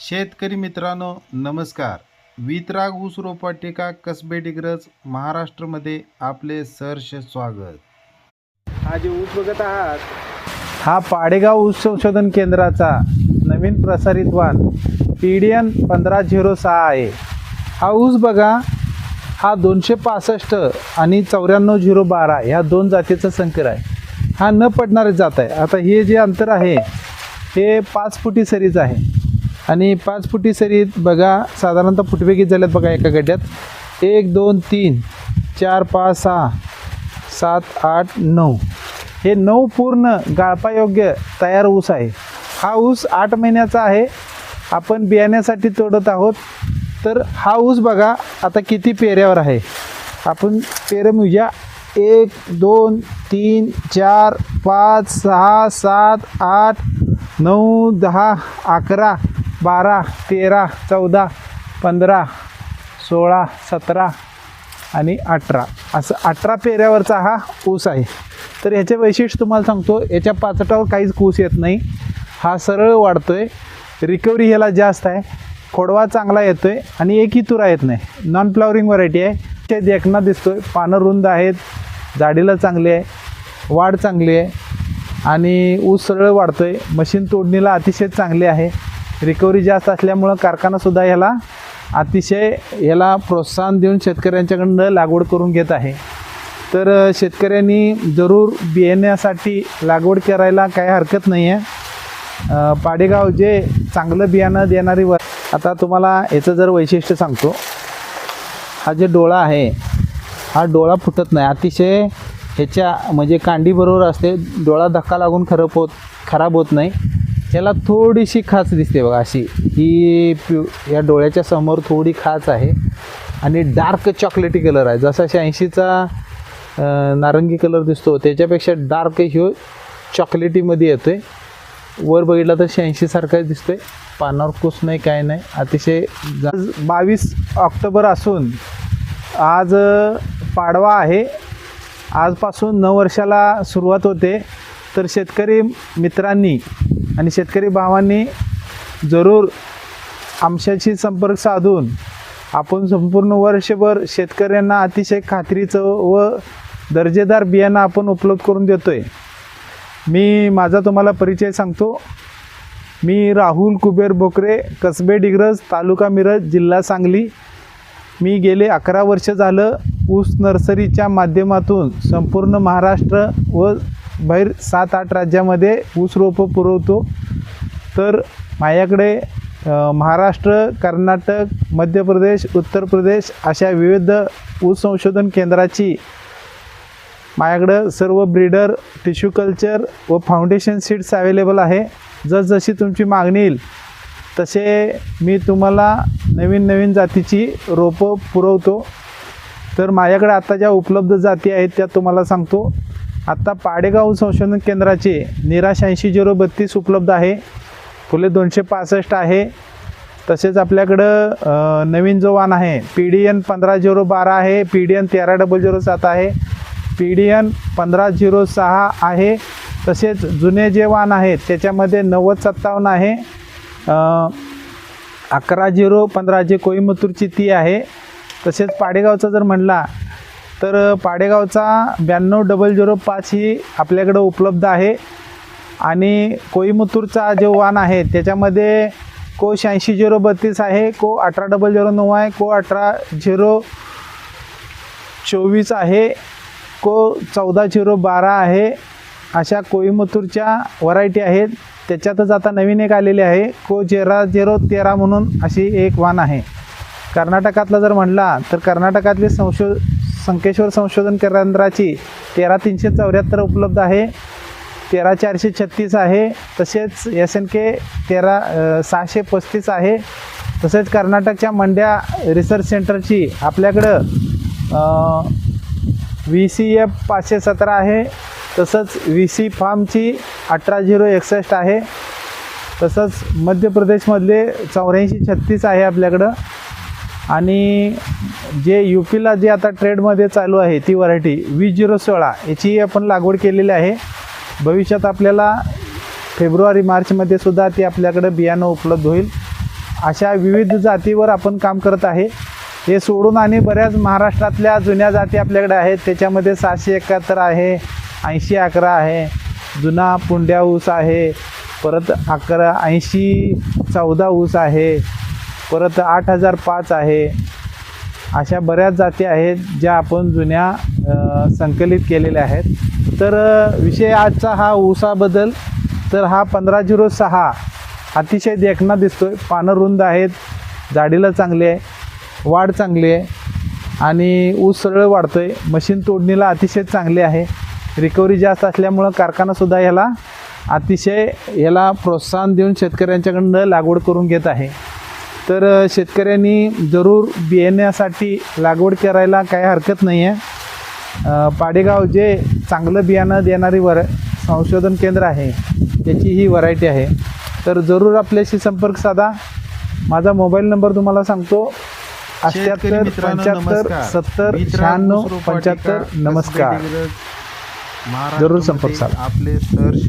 शेतकरी मित्रांनो नमस्कार. वितराग ऊस रोपवाटिका कसबे डिग्रज महाराष्ट्रमध्ये आपले सहर्ष स्वागत. हा जे ऊस बघत आहात. हा पाडेगाव ऊस संशोधन केंद्राचा नवीन प्रसारित वाण पी डी एन पंधरा झिरो सहा आहे. हा ऊस बघा हा दोनशे पासष्ट आणि चौऱ्याण्णव झिरो बारा ह्या दोन जातीचा संकर आहे. हा न पडणारे जात आहे. आता हे जे अंतर आहे हे पाच फुटी सरीच आहे. आणि पाच फुटी सरीत बघा साधारणतः फुटवेगीत झाल्यात बघा एका गड्ड्यात. एक दोन तीन चार पाच सहा सात आठ नऊ. हे नऊ पूर्ण गाळपायोग्य तयार ऊस आहे. हा ऊस आठ महिन्याचा आहे. आपण बियाण्यासाठी तोडत आहोत. तर हा ऊस बघा आता किती पेऱ्यावर आहे? आपण पेरं मिळूया एक दोन तीन चार पाच सहा सात आठ नऊ दहा अकरा. बारा तेरा चौदा पंधरा सोळा सतरा आणि अठरा. असं अठरा पेऱ्यावरचा हा ऊस आहे. तर ह्याचे वैशिष्ट्य तुम्हाला सांगतो याच्या पाचटावर काहीच कूस येत नाही. हा सरळ वाढतो आहे रिकव्हरी ह्याला जास्त आहे. खोडवा चांगला येतो आहे आणि एकही तुरा येत नाही. नॉन फ्लॉवरिंग व्हरायटी आहे. ते देखना दिसतो आहे पानं रुंद आहेत. जाडीला चांगली आहे. वाढ चांगली आहे. आणि ऊस सरळ वाढतो आहे मशीन तोडणीला अतिशय चांगली आहे. रिकव्हरी जास्त असल्यामुळं कारखानासुद्धा ह्याला अतिशय याला प्रोत्साहन देऊन शेतकऱ्यांच्याकडनं लागवड करून घेत आहे. तर शेतकऱ्यांनी जरूर बियाण्यासाठी लागवड करायला काही हरकत नाही आहे पाडेगाव जे चांगलं बियाणं देणारी व आता तुम्हाला याचं जर वैशिष्ट्य सांगतो. हा जे डोळा आहे हा डोळा फुटत नाही. अतिशय ह्याच्या म्हणजे कांडीबरोबर असते. डोळा धक्का लागून खराब होत खराब होत नाही. याला थोडीशी खाच दिसते बघा अशी. ही प्यू या डोळ्याच्या समोर थोडी खाच आहे. आणि डार्क चॉकलेटी कलर आहे. जसा शहाऐंशीचा नारंगी कलर दिसतो त्याच्यापेक्षा डार्क ह्यो चॉकलेटीमध्ये येतो आहे वर बघितला तर शहाऐंशीसारखाच आहे पानावर कुस नाही काय नाही. अतिशय बावीस ऑक्टोबर असून आज पाडवा आहे. आजपासून नऊ वर्षाला सुरुवात होते. तर शेतकरी मित्रांनी आणि शेतकरी भावांनी जरूर आमच्याशी संपर्क साधून आपण संपूर्ण वर्षभर शेतकऱ्यांना अतिशय खात्रीचं व दर्जेदार बियाणं आपण उपलब्ध करून देतो आहे मी माझा तुम्हाला परिचय सांगतो. मी राहुल कुबेर बोकरे कसबे डिग्रज तालुका मिरज जिल्हा सांगली. मी गेले अकरा वर्ष झालं ऊस नर्सरीच्या माध्यमातून संपूर्ण महाराष्ट्र व बाहेर सात आठ राज्यामध्ये ऊस रोपं पुरवतो. तर माझ्याकडे महाराष्ट्र कर्नाटक मध्य प्रदेश उत्तर प्रदेश अशा विविध ऊस संशोधन केंद्राची माझ्याकडं सर्व ब्रीडर टिश्यू कल्चर व फाउंडेशन सीड्स अवेलेबल आहे. जसजशी तुमची मागणी येईल तसे मी तुम्हाला नवीन नवीन जातीची रोपं पुरवतो. तर माझ्याकडे आता ज्या उपलब्ध जाती आहेत त्या तुम्हाला सांगतो. आत्ता पाडेगाव संशोधन केंद्राचे निराश ऐंशी झिरो बत्तीस उपलब्ध आहे. फुले दोनशे पासष्ट आहे. तसेच आपल्याकडं नवीन जो वाण आहे पी डी एन पंधरा झिरो बारा आहे. पी डी एन तेरा डबल झिरो सात आहे. पी डी एन पंधरा झिरो सहा आहे. तसेच जुने जे वाण आहेत त्याच्यामध्ये नव्वद सत्तावन्न आहे. अकरा झिरो पंधरा जे कोईमतूरची ती आहे. तसेच पाडेगावचा जर म्हणला तर पाडेगावचा ब्याण्णव डबल झिरो पाच ही आपल्याकडं उपलब्ध आहे. आणि कोईमतूरचा जो वान आहे त्याच्यामध्ये को शहाऐंशी झिरो बत्तीस आहे को अठरा डबल झिरो नऊ आहे को अठरा झिरो चोवीस आहे को चौदा झिरो बारा आहे. अशा कोईमतूरच्या व्हरायटी आहेत. त्याच्यातच आता नवीन एक आलेली आहे को जेरा झिरो तेरा म्हणून अशी एक वान आहे. कर्नाटकातला जर म्हणला तर कर्नाटकातली संशो संकेश्वर संशोधन केंद्राची तेरा तीनशे चौऱ्याहत्तर उपलब्ध आहे. तेरा चारशे छत्तीस आहे. तसेच एस एन के तेरा सहाशे पस्तीस आहे. तसेच कर्नाटकच्या मंड्या रिसर्च सेंटरची आपल्याकडं व्ही सी एफ पाचशे सतरा आहे. तसंच व्ही सी फार्मची अठरा झिरो एकसष्ट आहे. तसंच मध्य प्रदेशमधले चौऱ्याऐंशी छत्तीस आहे आपल्याकडं. आणि जे यू पीला जे आता ट्रेडमध्ये चालू आहे ती व्हरायटी वीस झिरो सोळा याची आपण लागवड केलेली आहे. भविष्यात आपल्याला फेब्रुवारी मार्चमध्ये सुद्धा ती आपल्याकडं बियाणं उपलब्ध होईल. अशा विविध जातीवर आपण काम करत आहे. हे सोडून आणि बऱ्याच महाराष्ट्रातल्या जुन्या जाती आपल्याकडे आहेत. त्याच्यामध्ये सहाशे एकाहत्तर आहे ऐंशी अकरा आहे जुना पुंड्या ऊस आहे परत अकरा ऐंशी चौदा ऊस आहे. परत आठ हजार पाच आहे. अशा बऱ्याच जाती आहेत ज्या आपण जुन्या संकलित केलेल्या आहेत. तर विषय आजचा हा ऊसाबद्दल. तर हा पंधरा झिरो सहा अतिशय देखणा दिसतोय. पानं रुंद आहेत जाडीला चांगली आहे वाढ चांगली आहे आणि ऊस सरळ वाढतोय. मशीन तोडणीला अतिशय चांगली आहे. रिकव्हरी जास्त असल्यामुळं कारखानासुद्धा ह्याला अतिशय याला प्रोत्साहन देऊन शेतकऱ्यांच्याकडनं लागवड करून घेत आहे. तर शेतकऱ्यांनी जरूर बियाण्यासाठी लागवड करायला काही हरकत नाही आहे. पाडेगाव जे चांगलं बियाणं देणारी वर संशोधन केंद्र आहे त्याची ही व्हरायटी आहे. तर जरूर आपल्याशी संपर्क साधा. माझा मोबाईल नंबर तुम्हाला सांगतो. अठ्ठ्याहत्तर पंच्याहत्तर सत्तर शहाण्णव पंच्याहत्तर नमस्कार. जरूर संपर्क साधा. आपले सहर्ष